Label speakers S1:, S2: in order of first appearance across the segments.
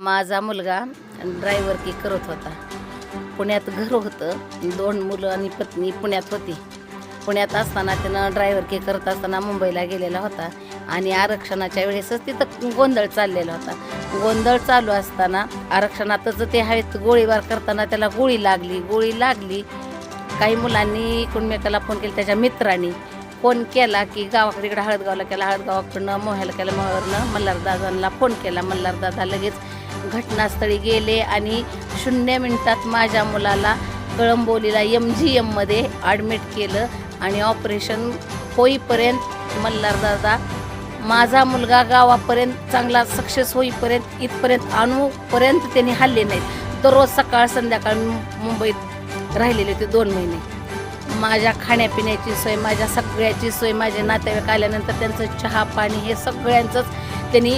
S1: माझा मुलगा ड्रायव्हर की करत होता. पुण्यात घर होतं. दोन मुलं आणि पत्नी पुण्यात होती. पुण्यात असताना त्यानं ड्रायव्हर की करत असताना मुंबईला गेलेला होता. आणि आरक्षणाच्या वेळेसच तिथं गोंधळ चाललेला होता. गोंधळ चालू असताना आरक्षणातच ते हवेत गोळीबार करताना त्याला गोळी लागली. गोळी लागली. काही मुलांनी कुणमेकाला फोन केला त्याच्या मित्रांनी फोन केला की गावाकडे इकडे हळदगावला केला हळदगावाकडनं मोह्याला केला मोह्यावरनं मल्हारदादांना फोन केला. मल्हारदादा लगेच घटनास्थळी गेले आणि शून्य मिनिटात माझ्या मुलाला कळंबोलीला एम जी एममध्ये ॲडमिट केलं आणि ऑपरेशन होईपर्यंत मल्हारदादा माझा मुलगा गावापर्यंत चांगला सक्सेस होईपर्यंत इथपर्यंत आणूपर्यंत त्यांनी हल्ले नाहीत. दररोज सकाळ संध्याकाळ मुंबईत राहिलेले होते दोन महिने. माझ्या खाण्यापिण्याची सोय माझ्या सगळ्याची सोय माझे नातेवाईक आल्यानंतर त्यांचं चहा पाणी हे सगळ्यांचंच त्यांनी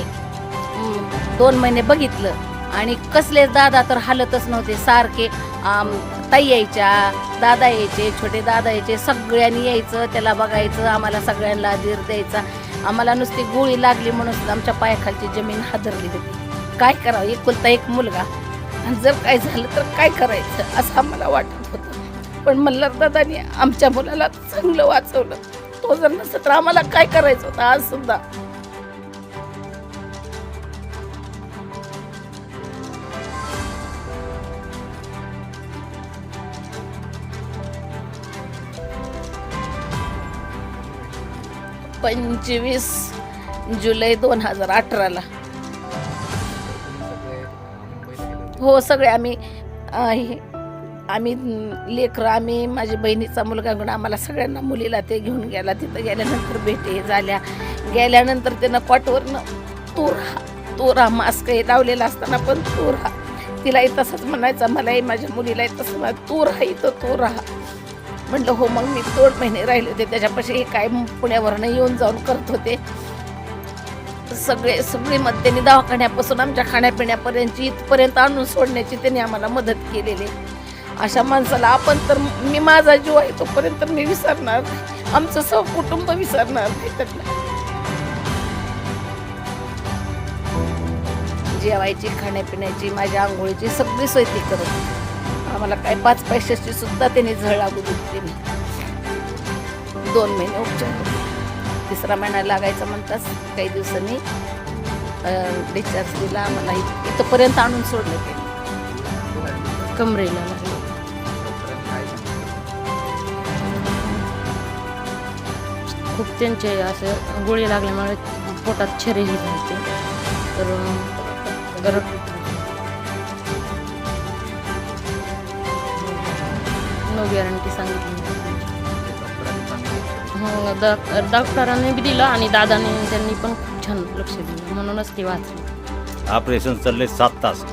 S1: दोन महिने बघितलं. आणि कसले दादा तर हालतच नव्हते सारखे आम, ताई यायच्या दादा यायचे छोटे दादा यायचे सगळ्यांनी यायचं त्याला बघायचं आम्हाला सगळ्यांना धीर द्यायचा. आम्हाला नुसती गोळी लागली म्हणून सुद्धा आमच्या पायाखालची जमीन हादरली होती. काय करावं एकुलता एक मुलगा. आणि जर काय झालं तर काय करायचं असं आम्हाला वाटत होतं. पण मल्हारदादांनी आमच्या मुलाला चांगलं वाचवलं. तो जर नसतं तर आम्हाला काय करायचं होतं आज सुद्धा? पंचवीस जुलै दोन हजार अठराला. हो सगळे आम्ही आम्ही लेकरं आम्ही माझ्या बहिणीचा मुलगा घेऊन आम्हाला सगळ्यांना मुलीला ते घेऊन गेला. तिथं गेल्यानंतर भेटी झाल्या. गेल्यानंतर त्यानं पाठवरनं तूर हा तूर हा मास्क हे लावलेला असताना पण तूर हा तिलाही तसंच म्हणायचं मलाही माझ्या मुलीलाही तसं म्हणायचं तूर राहा इथं तूर राहा म्हटलं हो मग मी दोन महिने राहिले होते त्याच्यापाशी हे काय पुण्यावरनं येऊन जाऊन करत होते. सगळे सगळी मत त्यांनी दवाखान्यापासून आमच्या खाण्यापिण्यापर्यंतची इथपर्यंत आणून सोडण्याची त्यांनी आम्हाला मदत केलेली. अशा माणसाला आपण तर मी माझा जीव आहे तोपर्यंत मी विसरणार आमचं सह कुटुंब विसरणार जेवायची खाण्यापिण्याची माझ्या आंघोळीची सगळी सोय ती करत होती. आम्हाला काय पाच पैशाची सुद्धा त्यांनी झळ लागू दिली दोन महिने उपचार तिसरा महिना लागायचा म्हणताच काही दिवसांनी डिस्चार्ज दिला आम्हाला. इथ- इथंपर्यंत आणून सोडलं ते. कमरेला
S2: खूप त्यांचे असं गोळी लागल्यामुळे पोटात छरेही झालते तर गरम नो गॅरंटी सांगितली हो डॉक्टरांनी बी दिलं आणि दादाने त्यांनी पण खूप छान लक्ष दिलं. म्हणूनच ती वाचली.
S3: ऑपरेशन चालले सात तास.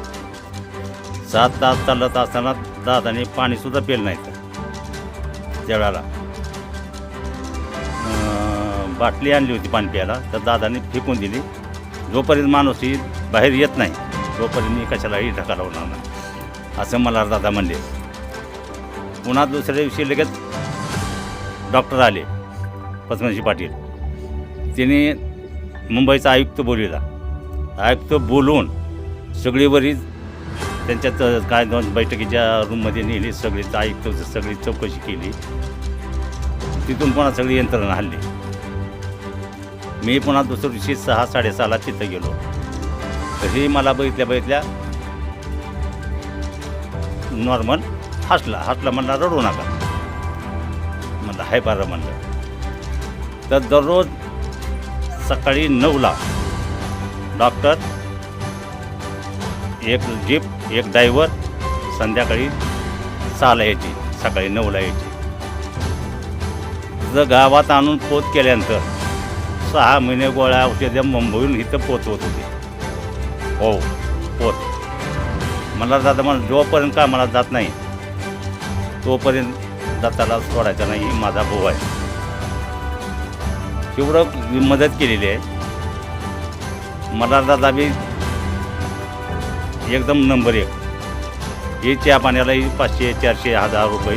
S3: सात तास चालत असताना दादाने पाणीसुद्धा पेलं नाही. त्यावेळेला अं, बाटली आणली होती पाणी प्यायला. तर दादाने फेकून दिली. जोपर्यंत माणूस ही बाहेर येत नाही तोपर्यंत मी कशालाही ढका लावणार नाही. असं मला दादा म्हणले. पुन्हा दुसऱ्या दिवशी लगेच डॉक्टर आले पद्मजी पाटील. तिने मुंबईचा आयुक्त बोलविला आयुक्त बोलून सगळीवरी त्यांच्यात काय दोन बैठकीच्या रूममध्ये नेली सगळी आयुक्त सगळी चौकशी केली. तिथून पुन्हा सगळी यंत्रणा हल्ली मी पुन्हा दुसऱ्या दिवशी सहा साडेसहाला तिथं गेलो. तरी मला बघितल्या बघितल्या नॉर्मल हसला हसला म्हणला रडू नका. म्हणलं हाय बरं म्हणलं. तर दररोज सकाळी नऊला डॉक्टर एक जीप एक ड्रायव्हर संध्याकाळी सहाला यायची सकाळी नऊला यायची. जर गावात आणून पोत केल्यानंतर सहा महिने गोळ्या औषधे मुंबईहून इथं पोचवत होते. हो पोत. मला दादा मला जोपर्यंत का मला जात नाही तोपर्यंत दत्ताला सोडायचा नाही माझा भाऊ आहे. एवढं मदत केलेली आहे. मला दादा बी एकदम नंबर एक. हे चहा पाण्यालाही पाचशे चारशे हजार रुपये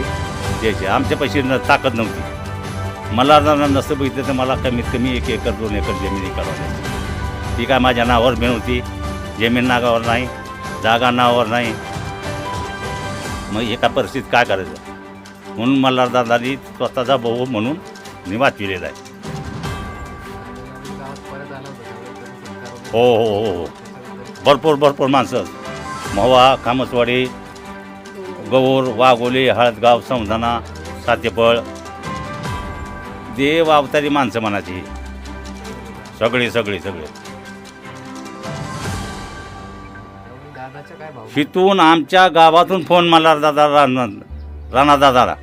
S3: द्यायचे. आमच्या पैसे न ताकद नव्हती. मला जर नसतं बघितलं तर मला कमीत कमी एक एकर दोन एकर जमिनी करावं ती काय माझ्या नावावर मिळवती जमीन नागावर नाही जागा नावावर नाही. मग एका परिस्थितीत काय करायचं? म्हणून मल्हारदादांनी स्वतःचा भाऊ म्हणून मी वाचविलेला आहे. हो हो हो हो. भरपूर भरपूर माणसं. महुवा खामसवाडी गौर वाघोली हळदगाव समधाना सातेपळ. देव अवतारी माणसं म्हणायची. सगळी सगळी सगळे.
S4: दादाच्या
S3: आमच्या गावातून फोन मला दादा राणा राणा दादाला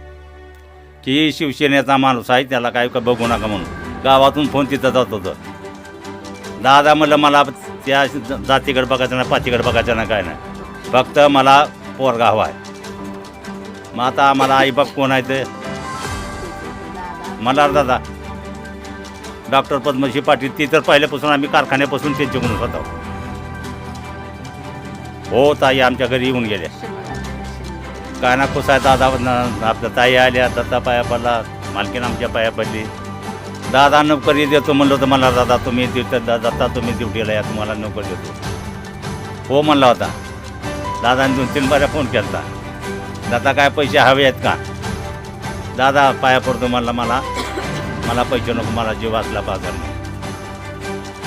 S3: की शिवसेनेचा माणूस आहे त्याला काय का बघू नका म्हणून. गावातून फोन तिथं जात होतं. दादा म्हणलं मला त्या जातीकडे बघायचं नाही पातीकडे बघायचं नाही काय नाही. फक्त मला पोरगा हवा आहे. मग आता आम्हाला आईबाप कोण आहे ते मला दादा डॉक्टर पद्मश्री पाटील ती तर पहिल्यापासून आम्ही कारखान्यापासून त्यांच्याकडून होतो. हो ताई आमच्या घरी येऊन गेल्या. काय ना कुसाय दादा आपल्या ताई आल्या दत्ता पाया पडला मालकीन आमच्या पाया पडली. दादा नोकरी देतो म्हणलं होतं मला दादा तुम्ही दत्ता तुम्ही ड्युटीला या तुम्हाला नोकरी देतो. हो म्हणला होता. दादाने दोन तीन बाऱ्या फोन केला दादा काय पैसे हवे आहेत का? दादा पाया पडतो म्हणला मला. मला पैसे नको मला जीव वाचला बाजार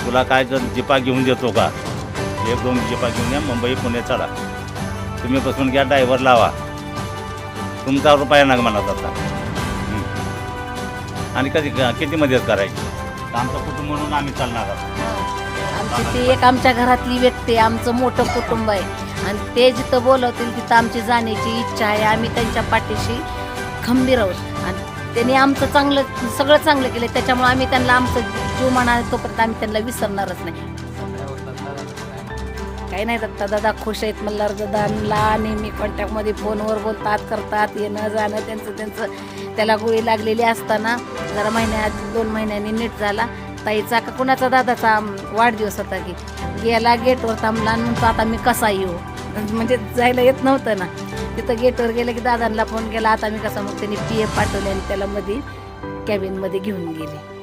S3: तुला काय जर जिपा घेऊन देतो का? एक दोन जिपा घेऊन या मुंबई पुणे चला तुम्ही बसून घ्या ड्रायव्हर लावा. तुमचा रुपया नका मला आता आणि कधी किती मदत करायची? आमचं कुटुंब म्हणून आम्ही चालणार आहोत.
S1: आमची ती एक आमच्या घरातली व्यक्ती आमचं मोठं कुटुंब आहे. आणि ते जिथं बोलवतील तिथं आमची जाण्याची इच्छा आहे. आम्ही त्यांच्या पाठीशी खंबीर आहोत. आणि त्यांनी आमचं चांगलं सगळं चांगलं केलं त्याच्यामुळे आम्ही त्यांना आमचं जीव म्हणा तोपर्यंत आम्ही त्यांना विसरणारच नाही. काही नाही दत्ता दादा खुश आहेत. मल्हार दादांना नेहमी कॉन्टॅक्टमध्ये फोनवर बोलतात करतात. येणं जाणं त्यांचं त्यांचं. त्याला गोळी लागलेली असताना जरा महिन्यात दोन महिन्यांनी नीट झाला. ताईचा का कुणाचा दादाचा वाढदिवस होता की? गेला गेटवर थांबला म्हणतो आता मी कसा येऊ? म्हणजे जायला येत नव्हतं ना. तिथं गेटवर गेलं की दादांना फोन केला आता मी कसा मग त्यांनी पी एफ पाठवले आणि त्याला मध्ये कॅबिनमध्ये घेऊन गेले.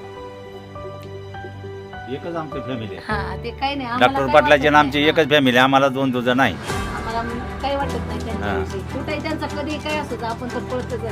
S3: एकच आमची फॅमिली आहे.
S1: हा ते काही नाही. आम्हाला
S3: डॉक्टर
S1: काही
S3: पाटलाची
S1: वाटत
S3: आणि आमची
S1: नाही.
S3: एकच फॅमिली आम्हाला दोन दुजं नाही.
S1: आम्हाला काही वाटत नाही त्यांच्याविषयी. कुठेही त्यांचा कधी काय असू दे, आपण तर पळतच